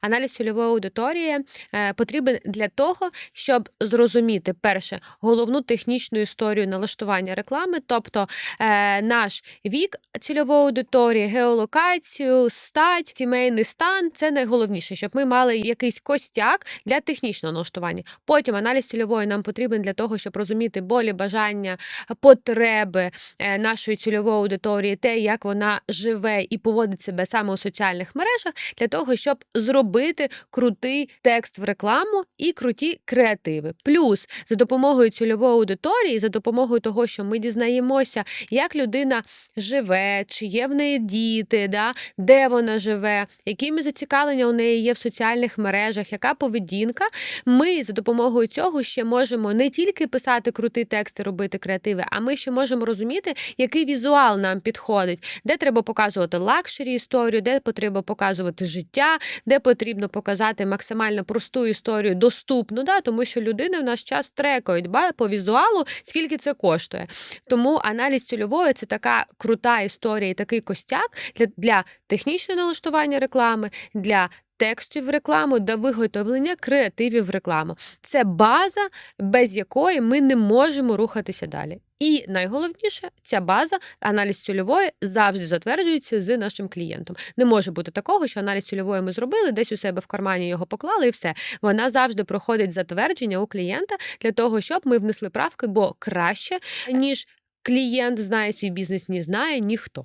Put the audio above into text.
Аналіз цільової аудиторії е, потрібен для того, щоб зрозуміти перше головну технічну історію налаштування реклами, тобто е, наш вік цільової аудиторії, геолокацію, стать, сімейний стан це найголовніше, щоб ми мали якийсь костяк для технічного налаштування. Потім аналіз цільової нам потрібен для того, щоб розуміти болі, бажання, потреби е, нашої цільової аудиторії, те, як вона живе і поводить себе саме у соціальних мережах, для того, щоб зробити крутий текст в рекламу і круті креативи. Плюс за допомогою цільової аудиторії, за допомогою того, що ми дізнаємося, як людина живе, чи є в неї діти, да, де вона живе, якими зацікавлення у неї є в соціальних мережах, яка поведінка. Ми за допомогою цього ще можемо не тільки писати крутий текст і робити креативи, а ми ще можемо розуміти, який візуал нам підходить, де треба показувати лакшері історію, де потрібно показувати життя, де потрібно показати максимально просту історію, доступну, да, тому що людини в наш час трекають ба, по візуалу, скільки це коштує. Тому аналіз цільової це така крута історія і такий костяк для, для технічного налаштування реклами, для текстів в рекламу та виготовлення креативів в рекламу. Це база, без якої ми не можемо рухатися далі. І найголовніше, ця база, аналіз цільової, завжди затверджується з нашим клієнтом. Не може бути такого, що аналіз цільової ми зробили, десь у себе в кармані його поклали, і все. Вона завжди проходить затвердження у клієнта для того, щоб ми внесли правки, бо краще ніж клієнт знає свій бізнес, не знає ніхто.